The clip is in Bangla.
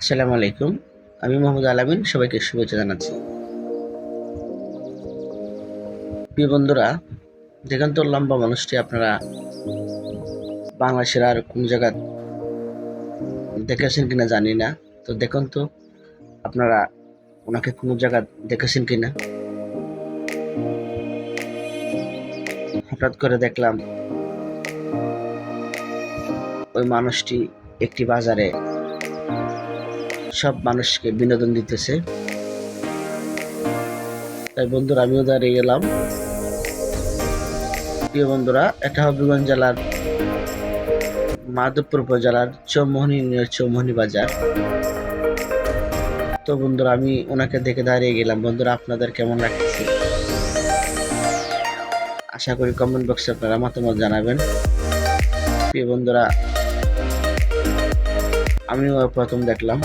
আসসালামু আলাইকুম। আমি মোহাম্মদ আলামিন, সবাইকে শুভেচ্ছা জানাচ্ছি। প্রিয় বন্ধুরা দেখেন তো লম্বা মানুষটি আপনারা বাংলাদেশের আর কোন জায়গা দেখেছেন কিনা জানি না, তো দেখুন তো আপনারা ওনাকে কোনো জায়গা দেখেছেন কিনা। হঠাৎ করে দেখলাম ওই মানুষটি একটি বাজারে সব মানুষকে বিনোদন দিতেছে। তাই বন্ধুরা, আমিও দাঁড়িয়ে গেলাম। প্রিয় বন্ধুরা এটা হবিগঞ্জ জেলার মাধবপুর উপজেলার চৌমোহনী ইউনিয়নের চৌমোহনী বাজার। তো বন্ধুরা, আমি ওনাকে দেখে দাঁড়িয়ে গেলাম। বন্ধুরা, আপনাদের কেমন লাগতেছে আশা করি কমেন্ট বক্সে আপনারা মতামত জানাবেন। প্রিয় বন্ধুরা আমিও প্রথম দেখলাম।